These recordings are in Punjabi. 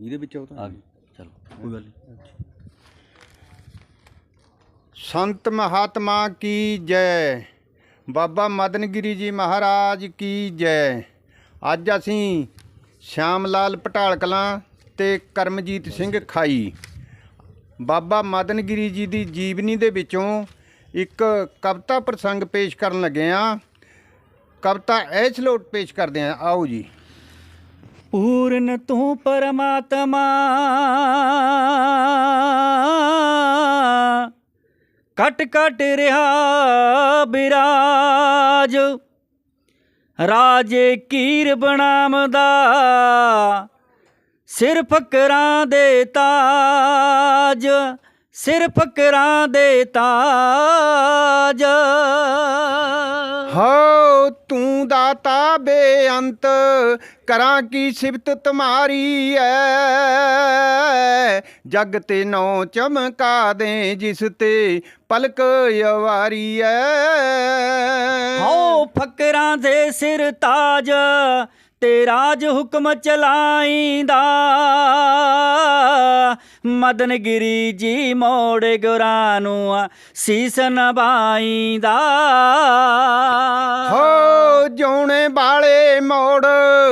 ਇਹਦੇ ਵਿੱਚ ਉਹ ਆ ਤਾਂ ਗਈ। ਚਲੋ ਕੋਈ ਗੱਲ ਨਹੀਂ। ਸੰਤ ਮਹਾਤਮਾ ਕੀ ਜੈ? ਬਾਬਾ ਮਦਨਗਿਰੀ ਜੀ ਮਹਾਰਾਜ ਕੀ ਜੈ? ਅੱਜ ਅਸੀਂ ਸ਼ਾਮ ਲਾਲ ਪਟਾਲ ਕਲਾਂ ਤੇ ਕਰਮਜੀਤ ਸਿੰਘ ਖਾਈ। ਬਾਬਾ ਮਦਨਗਿਰੀ ਜੀ ਦੀ ਜੀਵਨੀ ਦੇ ਵਿੱਚੋਂ ਇੱਕ ਕਵਿਤਾ ਪ੍ਰਸੰਗ ਪੇਸ਼ ਕਰਨ ਲੱਗੇ ਆ। ਕਵਿਤਾ ਐਸ ਲੋਟ ਪੇਸ਼ ਕਰਦੇ ਆ। ਆਓ ਜੀ। ਪੂਰਨ ਤੂੰ ਪਰਮਾਤਮਾ। ਕਟ ਕਟ ਰਿਹਾ ਬਿਰਾਜ, ਰਾਜੇ ਕੀਰ ਬਣਾਮਦਾ ਸਿਰ ਫਕਰਾਂ ਦੇ ਤਾਜ ਸਿਰ ਫਕਰਾਂ ਦੇ ਤਾਜ। ਹੋ ਤੂੰ ਦਾਤਾ ਬੇਅੰਤ, ਕਰਾਂ ਕੀ ਸਿਫਤ ਤੁਮਾਰੀ ਐ? ਜਗ ਤੇ ਨੌ ਚਮਕਾ ਦੇ ਜਿਸ ਤੇ ਪਲਕ ਯਵਾਰੀ ਐ। ਹੋ ਫਕਰਾਂ ਦੇ ਸਿਰ ਤਾਜ, ਤੇ ਰਾਜ ਹੁਕਮ ਚਲਾਈਂਦਾ। ਮਦਨਗਿਰੀ ਜੀ ਮੋੜ ਗੁਰਾਂ ਨੂੰ ਸੀਸ ਨਵਾਈਂਦਾ।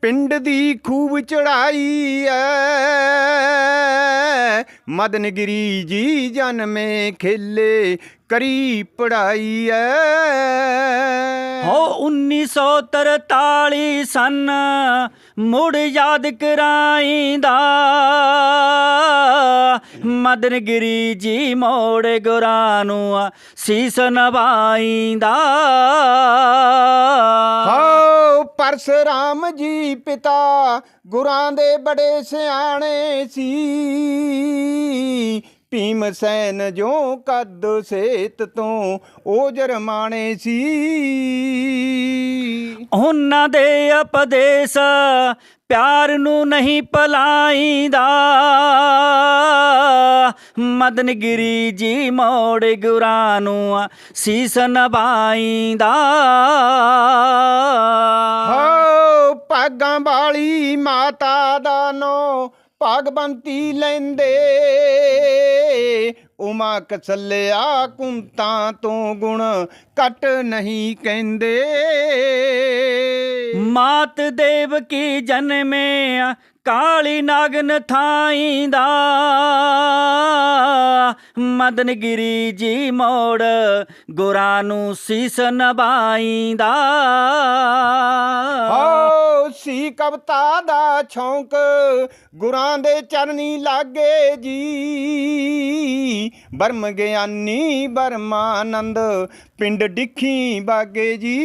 ਪਿੰਡ ਦੀ ਖੂਬ ਚੜਾਈ ਐ। ਮਦਨਗਿਰੀ ਜੀ ਜਨਮੇ ਖੇਲੇ ਕਰੀ ਪੜਾਈ ਐ। ਹੋ 1943 ਸਨ ਮੁੜ ਯਾਦ ਕਰਾਈਂਦਾ। ਮਦਨਗਿਰੀ ਜੀ ਮੋੜ ਗੁਰਾਂ ਨੂੰ ਸੀਸ ਨਵਾਈਂਦਾ। ਹੋ ਪਰਸਰਾਮ ਜੀ ਪਿਤਾ ਗੁਰਾਂ ਦੇ ਬੜੇ ਸਿਆਣੇ ਸੀ। ਭੀਮ ਸੈਨ ਜੋ ਕੱਦ ਸੇਤ ਤੋਂ ਉਹ ਜਰਮਾਣੇ ਸੀ। ਉਹਨਾਂ ਦੇ ਉਪਦੇਸ਼ ਪਿਆਰ ਨੂੰ ਨਹੀਂ ਪਲਾਈਂਦਾ ਮਦਨਗਿਰੀ ਜੀ ਮੋੜ ਗੁਰਾਂ ਨੂੰ ਸੀਸ ਨਵਾਈਂਦਾ। ਭਾਗਾਂ ਵਾਲੀ ਮਾਤਾ ਦਾ ਨੋ ਭਗਵੰਤੀ ਲੈਂਦੇ। ਉਮਾ ਕਸਲਿਆ ਕੁੰਤਾਂ ਤੋਂ ਗੁਣ ਘਟ ਨਹੀਂ ਕਹਿੰਦੇ। ਮਾਤ ਦੇਵ ਕੀ ਜਨਮੇ ਕਾਲੀ ਨਾਗਨ ਥਾਈਂਦਾ। ਮਦਨਗਿਰੀ ਜੀ ਮੋੜ ਗੁਰਾਂ ਨੂੰ ਸੀਸ ਨਵਾਈਂਦਾ। ਹੋ ਸੀ ਕਵਤਾ ਦਾ ਸ਼ੌਂਕ, ਗੁਰਾਂ ਦੇ ਚਰਨੀ ਲਾਗੇ ਜੀ। ਬਰਮ ਗਿਆਨੀ ਬਰਮਾਨੰਦ, ਪਿੰਡ ਡਿੱਖੀ ਬਾਗੇ ਜੀ।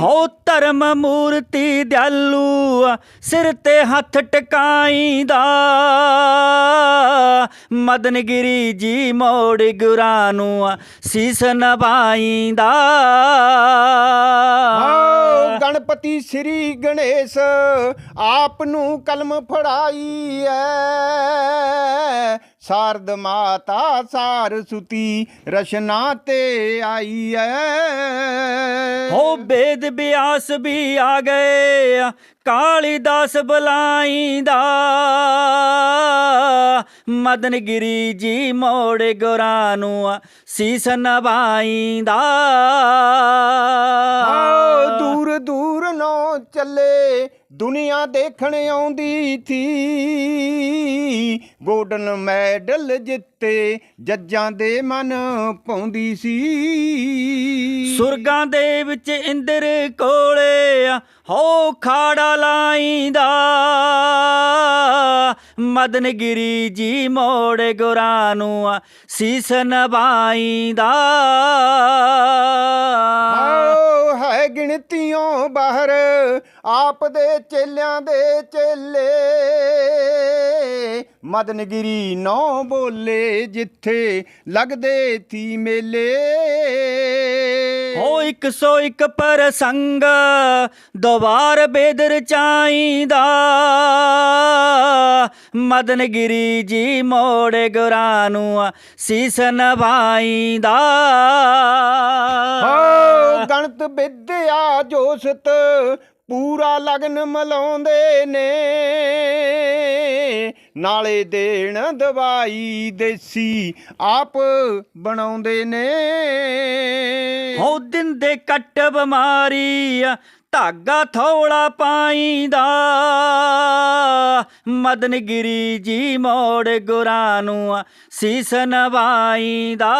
ਹੋ ਧਰਮ ਮੂਰਤੀ ਦਿਆਲੂ, ਸਿਰ ਤੇ ਹੱਥ ਟਿਕਾਈਂਦਾ। ਮਦਨਗਿਰੀ ਜੀ ਮੋੜ ਗੁਰਾਂ ਨੂੰ ਸੀਸ ਨਵਾਈਂਦਾ। ਆਓ ਗਣਪਤੀ ਸ੍ਰੀ ਗਣੇਸ਼ ਆਪ ਨੂੰ ਕਲਮ ਫੜਾਈ ਐ। ਸਾਰਦ ਮਾਤਾ ਸਾਰਸੁਤੀ ਰਸ਼ਨਾ ਤੇ ਆਈ ਐ। ਹੋ ਬੇਦ ਬਿਆਸ ਵੀ ਆ ਗਏ ਕਾਲੀਦਾਸ ਬੁਲਾਈਂਦਾ। ਮਦਨਗਿਰੀ ਜੀ ਮੋੜ ਗੁਰਾਂ ਨੂੰ ਸੀਸ ਨਵਾਈਂਦਾ। ਦੂਰ ਦੂਰ ਨੋ ਚੱਲੇ ਦੁਨੀਆ ਦੇਖਣ ਆਉਂਦੀ ਥੀ। ਗੋਲਡਨ ਮੈਡਲ ਜਿੱਤੇ ਜੱਜਾਂ ਦੇ ਮਨ ਪਾਉਂਦੀ ਸੀ। ਸੁਰਗਾਂ ਦੇ ਵਿੱਚ ਇੰਦਰ ਕੋਲੇ ਹੋ ਖਾੜਾ ਲਾਈਂਦਾ। ਮਦਨਗਿਰੀ ਜੀ ਮੋੜ ਗੁਰਾਂ ਨੂੰ ਸੀਸ ਨਵਾਈਂਦਾ। ਗਿਣਤੀਆਂ ਬਾਹਰ ਆਪ ਦੇ ਚੇਲਿਆਂ ਦੇ ਚੇਲੇ। ਮਦਨਗਿਰੀ ਨੌ ਬੋਲੇ ਜਿੱਥੇ ਲੱਗਦੇ ਥੀ ਮੇਲੇ। 101 ਪ੍ਰਸੰਗ ਦੁਬਾਰ ਬੇਦਰ ਚਾਈਂਦਾ ਮਦਨਗਿਰੀ ਜੀ ਮੋੜ ਗੁਰਾਂ ਨੂੰ ਸੀਸ ਨਵਾਈਂਦਾ। ਹੋ, ਗਣਤ ਵਿਦਿਆ ਜੋਸਤ ਪੂਰਾ ਲਗਨ ਮਲਾਉਂਦੇ ਨੇ। ਨਾਲੇ ਦੇਣ ਦਵਾਈ ਦੇਸੀ ਆਪ ਬਣਾਉਂਦੇ ਨੇ। ਹੋ ਦਿੰਦੇ ਕੱਟ ਬਿਮਾਰੀ ਧਾਗਾ ਥੋੜਾ ਪਾਈਂਦਾ। ਮਦਨਗਿਰੀ ਜੀ ਮੋੜ ਗੁਰਾਂ ਨੂੰ ਸੀਸ ਨਵਾਈਂਦਾ।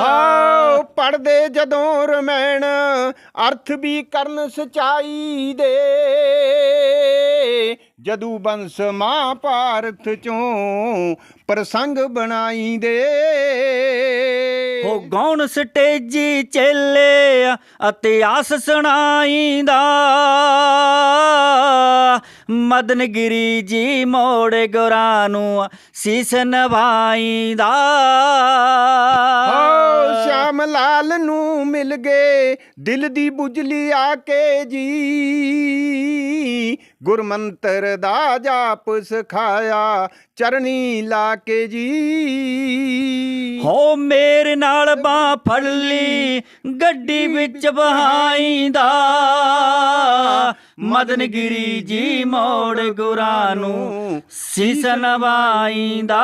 ਹਾਓ ਪੜਦੇ ਜਦੋਂ ਰਮੈਣ ਅਰਥ ਵੀ ਕਰਨ ਸਚਾਈ ਦੇ। ਜਦੂ ਬੰਸ ਮਾਂ ਭਾਰਤ ਚੋਂ ਪ੍ਰਸੰਗ ਬਣਾਈ ਦੇ। ਹੋ ਗੌਣ ਸਟੇਜੀ ਚੇਲੇ ਇਤਿਹਾਸ ਸੁਣਾਈਂਦਾ। ਮਦਨਗਿਰੀ ਜੀ ਮੋੜ ਗੁਰਾਂ ਨੂੰ ਸੀਸ ਨਵਾਈਂਦਾ। ਸ਼ਾਮ ਲਾਲ ਨੂੰ ਮਿਲ ਗਏ ਦਿਲ ਦੀ ਬੁਝਲੀ ਆ ਕੇ ਜੀ। ਗੁਰਮੰਤਰ ਦਾ ਜਾਪ ਸਿਖਾਇਆ, ਚਰਨੀ ਲਾ ਕੇ ਜੀ। ਹੋ ਮੇਰੇ ਨਾਲ ਬਾਹ ਫੜ ਲਈ, ਗੱਡੀ ਵਿੱਚ ਬਹਾਈਂਦਾ। ਮਦਨਗਿਰੀ ਜੀ ਮੋੜ ਗੁਰਾਂ ਨੂੰ ਸ਼ਿਸ਼ ਨਵਾਈਂਦਾ